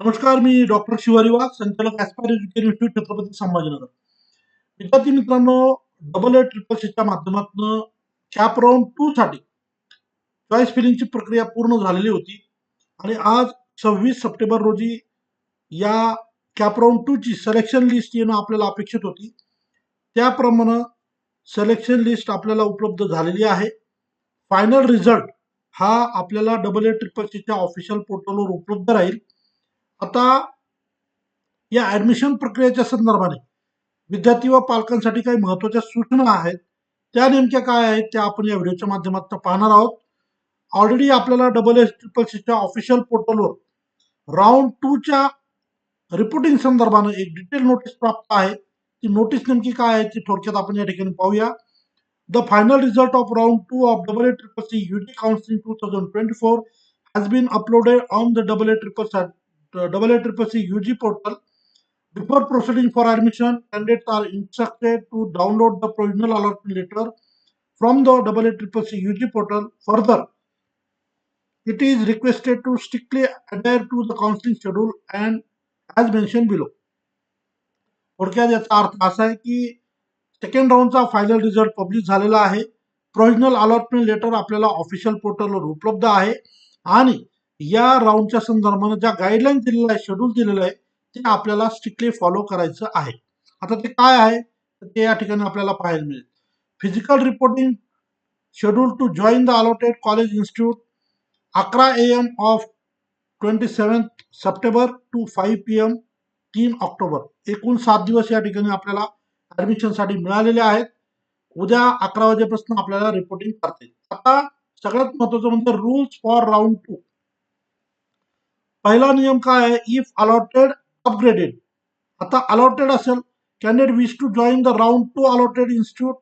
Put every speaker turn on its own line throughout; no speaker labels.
नमस्कार मी डॉक्टर शिवारी वाघ संचालक aspire education institute Chhatrapati Sambhajinagar. विद्यार्थी मित्रांनो डबल ए ट्रिपल सीच्या माध्यमातून कॅप राऊंड टू साठी चॉईस फिलिंगची प्रक्रिया पूर्ण झालेली होती. आणि आज सव्वीस सप्टेंबर रोजी या कॅप राऊंड टू ची सिलेक्शन लिस्ट येणं आपल्याला अपेक्षित होती. त्याप्रमाणे सिलेक्शन लिस्ट आपल्याला उपलब्ध झालेली आहे. फायनल रिझल्ट हा आपल्याला डबल ए ट्रिपल सीच्या ऑफिशियल पोर्टलवर उपलब्ध राहील. आता या ऍडमिशन प्रक्रियेच्या संदर्भाने विद्यार्थी व पालकांसाठी काही महत्त्वाच्या सूचना आहेत. त्या नेमक्या काय आहेत त्या आपण या व्हिडिओच्या माध्यमातून पाहणार आहोत. ऑलरेडी आपल्याला डबल एस ट्रिपल सीच्या ऑफिशियल पोर्टलवर राऊंड टूच्या रिपोर्टिंग संदर्भानं एक डिटेल नोटीस प्राप्त आहे. ती नोटीस नेमकी काय आहे ती थोडक्यात आपण या ठिकाणी पाहूया. The final result of round two of double A triple C UT counselling two thousand twenty four has been uploaded on the double A triple uh, double A triple C UG portal. Before proceeding for admission, candidates are instructed to download the provisional allotment letter from the double A triple C UG portal. Further, it is requested to strictly adhere to the counseling schedule and as mentioned below. थोडक्यात याचा अर्थ असा आहे की second राऊंडचा final result publish झालेला आहे provisional allotment letter आपल्याला ऑफिशियल पोर्टलवर उपलब्ध आहे आणि या राऊंडच्या संदर्भानं ज्या गाईडलाईन दिलेल्या आहे शेड्यूल दिलेलं आहे ते आपल्याला स्ट्रिक्टली फॉलो करायचं आहे. आता ते काय आहे? तर ते या ठिकाणी आपल्याला पाहायला मिळेल. Physical reporting schedule to join the allotted college institute अकरा A M of twenty seventh September to five P M तीन ऑक्टोबर. एकूण सात दिवस या ठिकाणी आपल्याला ऍडमिशनसाठी मिळालेले आहेत. उद्या अकरा वाजेपासून आपल्याला रिपोर्टिंग करता येईल. आता सगळ्यात महत्वाचं म्हणजे रूल्स फॉर राऊंड टू पहिला नियम काय आहे? इफ अलॉटेड अपग्रेडेड आता अलॉटेड असेल candidate wish to join the round two allotted institute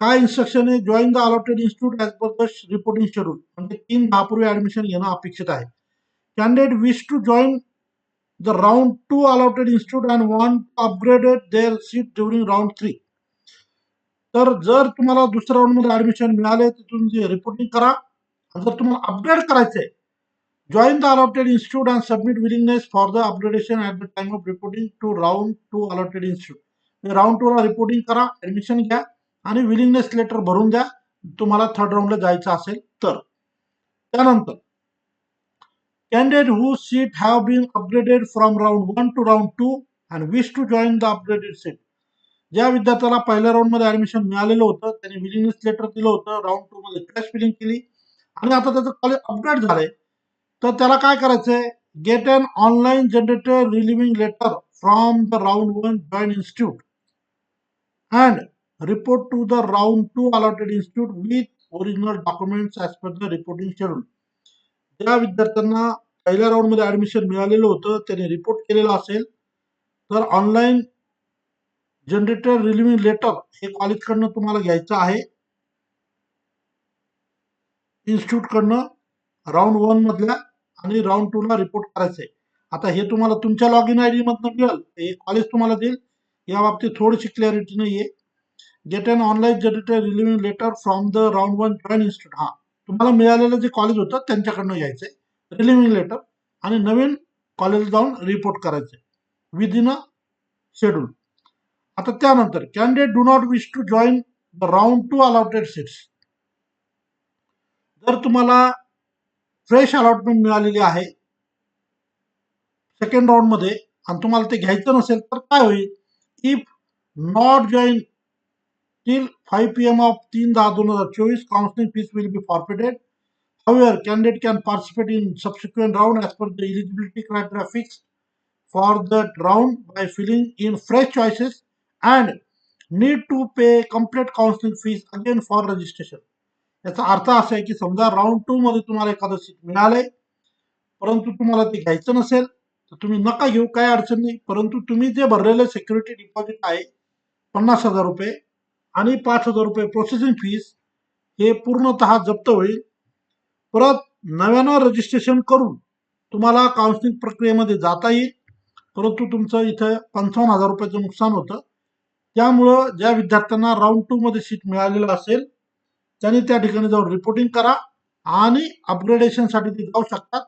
काय इन्स्ट्रक्शन आहे? Join the allotted institute as per the reporting schedule म्हणजे तीन दहापूर्वी ऍडमिशन घेणं अपेक्षित आहे. Candidate wish to join the round two allotted institute and want upgraded their seat during round three तर जर तुम्हाला दुसऱ्या राऊंडमध्ये ऍडमिशन मिळाले तर तुम्ही रिपोर्टिंग करा. आणि जर तुम्हाला अपग्रेड करायचं आहे Join the allotted institute and submit willingness for the upgradation at the time of reporting to round 2 allotted institute. Round two ला रिपोर्टिंग करा ऍडमिशन घ्या आणि विलिंगनेस लेटर भरून द्या. तुम्हाला थर्ड राऊंडला जायचं असेल तर. त्यानंतर candidate who seat have been upgraded from round one to round two and wish to join the upgraded seat ज्या विद्यार्थ्याला पहिल्या राऊंडमध्ये ऍडमिशन मिळालेलं होतं त्यांनी विलिंगनेस लेटर दिलं होतं राऊंड टू मध्ये क्रॅश फिलिंग केली. आणि आता त्याचं कॉलेज अपग्रेड झालंय. तर त्याला काय करायचंय? Get an online generated relieving letter from the round one join institute and report to the round two allotted institute with original documents as per the reporting schedule ज्या विद्यार्थ्यांना पहिल्या राऊंडमध्ये ऍडमिशन मिळालेलं होतं त्याने रिपोर्ट केलेलं असेल तर ऑनलाईन जनरेटेड रिलिव्हिंग लेटर हे कॉलेजकडनं तुम्हाला घ्यायचं आहे. इन्स्टिट्यूटकडनं राऊंड वन मधल्या आणि राऊंड टू ला रिपोर्ट करायचंय. आता हे तुम्हाला तुमच्या लॉग इन आय डी मधनं मिळेल. हे कॉलेज तुम्हाला देईल. या बाबतीत थोडीशी क्लॅरिटी नाहीये. Get an online generated relieving letter from the round one join institute हा तुम्हाला मिळालेलं जे कॉलेज होतं त्यांच्याकडनं यायचंय रिलिव्हिंग लेटर आणि नवीन कॉलेज जाऊन रिपोर्ट करायचे विदिन अ शेड्यूल आता त्यानंतर candidate do not wish to join the round two allotted seats जर तुम्हाला फ्रेश अलॉटमेंट मिळालेली आहे. सेकंड राऊंडमध्ये आणि तुम्हाला ते घ्यायचं नसेल तर काय होईल? If not join till five P M of तीन दहा दोन हजार चोवीस counselling fees will be forfeited however candidate can participate in subsequent round as per the eligibility criteria fix for the round by filling in fresh choices and need to pay complete counselling fees again for registration याचा अर्थ असा आहे की समजा round two मध्ये तुम्हाला एखादं seat मिळालंय परंतु तुम्हाला ते घ्यायचं नसेल तर तुम्ही नका घेऊ काय अडचण नाही. परंतु तुम्ही जे भरलेलं सिक्युरिटी डिपॉझिट आहे पन्नास हजार रुपये आणि पाच हजार रुपये प्रोसेसिंग फीस हे पूर्णतः जप्त होईल. परत नव्यानं रजिस्ट्रेशन करून तुम्हाला काउन्सिलिंग प्रक्रियेमध्ये जाता येईल. परंतु तुमचं इथं पंचावन्न हजार रुपयाचं नुकसान होतं. त्यामुळं ज्या विद्यार्थ्यांना राऊंड टू मध्ये सीट मिळालेलं असेल त्यांनी त्या ठिकाणी जाऊन रिपोर्टिंग करा आणि अपग्रेडेशनसाठी ते जाऊ शकतात.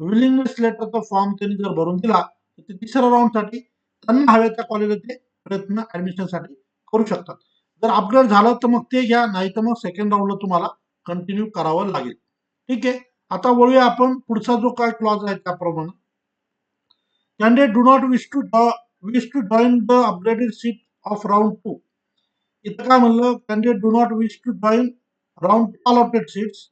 विलिंगनेस लेटरचा फॉर्म त्यांनी जर भरून दिला तर ते तिसऱ्या राऊंडसाठी त्यांना हव्या त्या कॉलेजला ते प्रयत्न ऍडमिशनसाठी करू शकतात. जर अपग्रेड झालं तर मग ते घ्या नाही तर मग सेकंड राऊंडला तुम्हाला कंटिन्यू करावं लागेल. ठीक आहे? आता वळूया आपण पुढचा जो काय क्लॉज आहे त्याप्रमाणे. Candidate do not wish to wish to join the upgraded seat of round two इथं काय म्हणलं? Candidate do not wish to join round allotted seats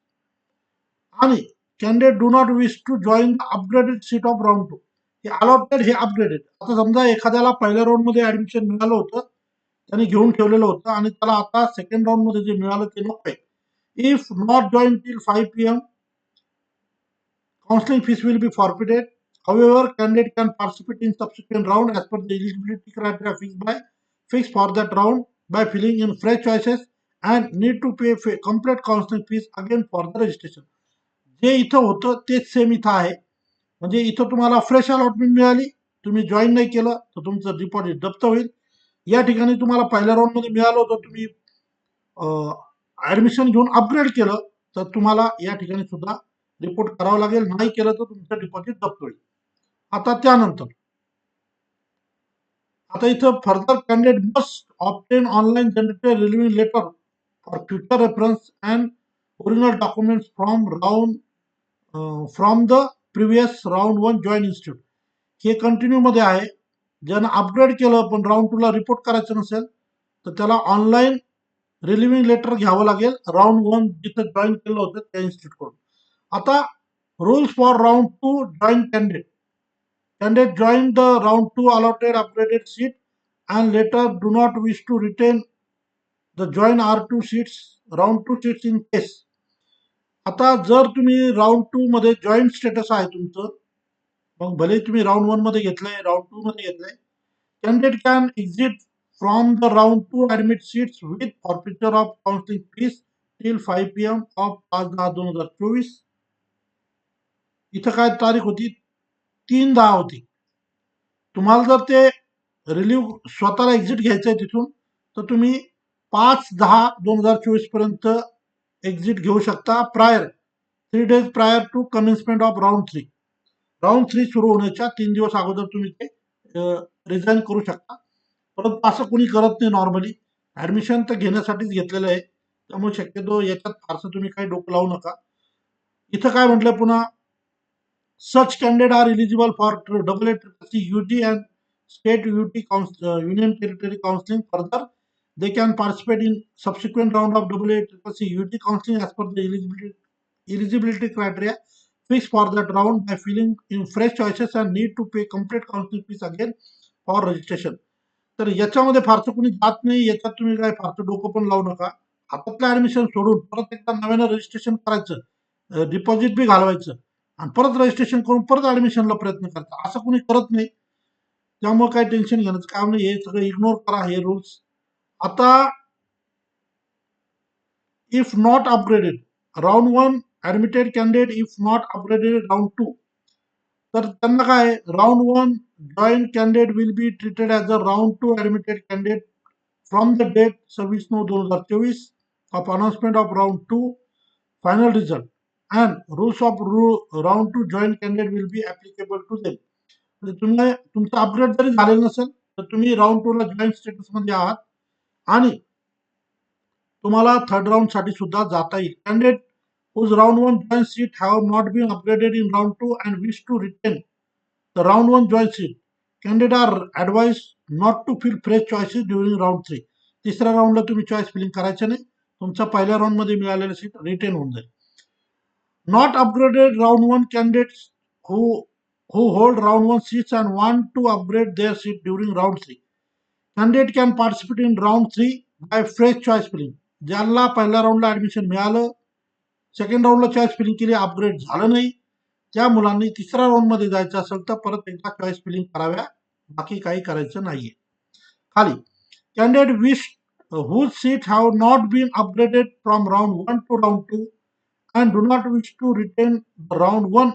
आणि candidate do not wish to join the upgraded seat of round two हे allotted हे upgraded आता समजा एखाद्याला पहिल्या राऊंडमध्ये ऍडमिशन मिळालं होतं त्याने घेऊन ठेवलेलं होतं आणि त्याला आता सेकंड राऊंडमध्ये जे मिळालं ते नको आहे if not join till five P M counselling fees will be forfeited However, candidate can participate in subsequent round as per the eligibility criteria fixed by fixed for that round by filling in fresh choices and need to pay फे complete counseling fees again for the registration जे इथं होतं तेच same इथं आहे. म्हणजे इथं तुम्हाला फ्रेश अलॉटमेंट मिळाली तुम्ही जॉईन नाही केलं तर तुमचं डिपॉझिट जप्त होईल. या ठिकाणी तुम्हाला पहिल्या राऊंडमध्ये मिळालं होतं तुम्ही ऍडमिशन घेऊन अपग्रेड केलं तर तुम्हाला या ठिकाणी सुद्धा रिपोर्ट करावं लागेल. नाही केलं तर तुमचं डिपॉझिट जप्त होईल. आता त्यानंतर आता इथं further candidate must obtain online generated railway letter for future reference reference and documents documents from uh, from the previous round one join institute हे कंटिन्यू मध्ये आहे. ज्यानं अपग्रेड केलं पण राऊंड टूला रिपोर्ट करायचं नसेल तर त्याला ऑनलाईन रिलिव्हिंग लेटर घ्यावं लागेल. राऊंड वन जिथं जॉईन केलं होतं त्या इन्स्टिट्यूटकडून आता rules for round 2 join candidate. Candidate join the round 2 allotted upgraded seat and later do not wish to retain the join R two seats round two seats in case आता जर तुम्ही round two मध्ये joined status आहे तुमचं मग भले तुम्ही round वनमध्ये घेतलंय राऊंड टू मध्ये घेतलंय candidate can exit from the round two admit seats with forfeiture of counselling fees till five P M of पाच दहा दोन हजार चोवीस. इथं काय तारीख होती? तीन दहा होती. तुम्हाला जर ते रिलीव्ह स्वतःला एक्झिट घ्यायचं आहे तिथून तर तुम्ही पाच दहा दोन हजार चोवीसपर्यंत एक्झिट घेऊ शकता. Prior three days prior to commencement of round three round three सुरू होण्याच्या तीन दिवस अगोदर तुम्ही ते रिझाईन करू शकता. परंतु असं कोणी करत नाही नॉर्मली ऍडमिशन तर घेण्यासाठीच घेतलेलं आहे. त्यामुळे शक्यतो याच्यात फारसं तुम्ही काही डोकं लावू नका. इथं काय म्हटलंय पुन्हा? Such candidate are eligible for double double A triple C UT and state UT couns- uh, union territory they can participate in subsequent round of double UT counseling as per the eligibility eligibility criteria fixed for that round by filling in fresh choices and need to pay complete counseling fees again for registration. तर याच्यामध्ये फारसं कोणी जात नाही याच्यात तुम्ही काय फारसं डोकं पण लावू नका हातातलं ऍडमिशन सोडून परत एकदा नव्यानं रजिस्ट्रेशन करायचं डिपॉझिट बी घालवायचं आणि परत रजिस्ट्रेशन करून परत ऍडमिशनला प्रयत्न करता असं कोणी करत नाही त्यामुळे काही टेन्शन घेण्याचं काम नाही हे सगळं इग्नोर करा हे रूल्स आता if not upgraded round one admitted candidate if not upgraded round two तर त्यांना काय round one joined candidate will be treated as a round two admitted candidate from the date सव्वीस नऊ दोन हजार चोवीस of announcement of round two final result and rules of round two joined candidate will be applicable to them तुम्ही तुमचं upgrade जरी झालेलं नसेल तर तुम्ही राऊंड टूला जॉईंट स्टेटसमध्ये स्टेटसमध्ये आहात. आणि तुम्हाला थर्ड राऊंडसाठी सुद्धा जाता येईल. Candidate whose round one join seat have not been upgraded in round two and wish to retain तर round one join seat candidate are advised not to fill fresh choices during round three तिसऱ्या राऊंडला तुम्ही choice feeling करायचं नाही. तुमचा पहिल्या राऊंडमध्ये मिळालेले सीट रिटेन होऊन जाईल. Not upgraded round one candidate who who hold round one seats and want to upgrade their seat during round three candidate can participate in round three by fresh choice filling ज्यांना पहिल्या राऊंडला admission मिळालं second राऊंडला choice filling केली upgrade झालं नाही. त्या मुलांनी तिसऱ्या राऊंडमध्ये जायचं असेल तर परत एकदा चॉईस फिलिंग कराव्या. बाकी काही करायचं नाहीये. खाली. Candidate wish whose seat have not been upgraded from round one to round two and do not wish to retain round one.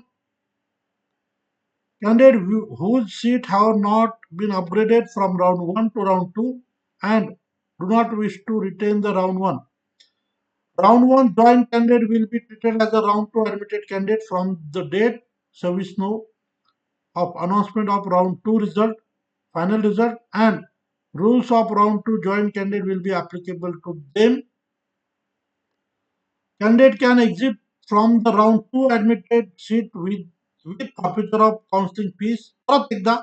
candidate whose seat have not been upgraded from round 1 to round 2 and do not wish to retain the round 1. Round 1 joint candidate will be treated as a round 2 admitted candidate from the date service note of announcement of round 2 result, final result and rules of round 2 joint candidate will be applicable to them. Candidate can exit from the round 2 admitted seat with with forfeiture of counseling fees परत एकदा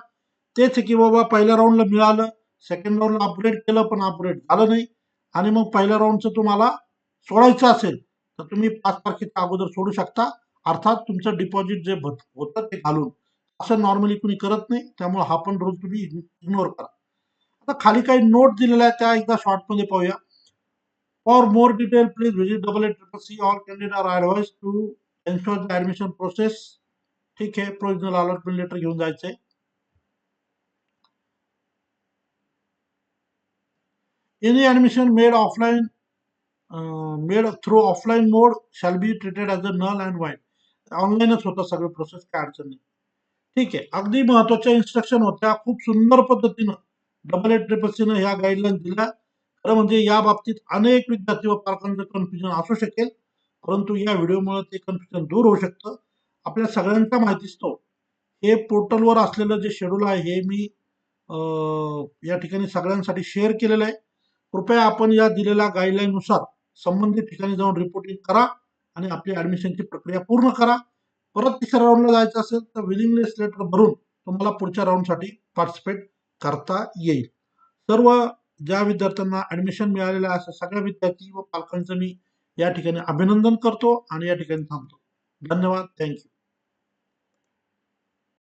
तेच की बाबा पहिल्या राऊंडला मिळालं second राऊंडला upgrade केलं पण upgrade झालं नाही. आणि मग पहिल्या राऊंडचं तुम्हाला सोडायचं असेल तर तुम्ही पाच तारखेच्या अगोदर सोडू शकता. अर्थात तुमचं डिपॉझिट जे होतं ते घालून. असं नॉर्मली कुणी करत नाही त्यामुळे हा पण रूल तुम्ही इग्नोर करा. आता खाली काही नोट दिलेल्या आहेत त्या एकदा शॉर्टमध्ये पाहूया. For more detail please visit double eight triple C all candidate are advised to ensure the admission process ठीक आहे प्रोविजनल अलॉटमेंट लेटर घेऊन जायचंय. Any admission made offline made through offline mode shall be treated as a null and void ऑनलाईनच होतं सगळं process काय अडचण नाही. ठीक आहे अगदी महत्त्वाच्या इन्स्ट्रक्शन होत्या खूप सुंदर पद्धतीनं डबल एट ट्रिपल सीनं ह्या गाईडलाईन दिल्या. खरं म्हणजे या बाबतीत अनेक विद्यार्थी व पालकांचं कन्फ्युजन असू शकेल परंतु या व्हिडिओमुळे ते कन्फ्युजन दूर होऊ शकतं. आपल्या सगळ्यांचा माहिती असतो हे पोर्टलवर असलेलं जे शेड्यूल आहे हे मी या ठिकाणी सगळ्यांसाठी शेअर केलेलं आहे. कृपया आपण या दिलेल्या गाईडलाईननुसार संबंधित ठिकाणी जाऊन रिपोर्टिंग करा आणि आपली ऍडमिशनची प्रक्रिया पूर्ण करा. परत तिसऱ्या राऊंडला जायचं असेल तर विलिंगनेस लेटर भरून तुम्हाला पुढच्या राऊंडसाठी पार्टिसिपेट करता येईल. सर्व ज्या विद्यार्थ्यांना ऍडमिशन मिळालेलं आहे अशा सगळ्या विद्यार्थी व पालकांचं मी या ठिकाणी अभिनंदन करतो आणि या ठिकाणी थांबतो. धन्यवाद. थँक्यू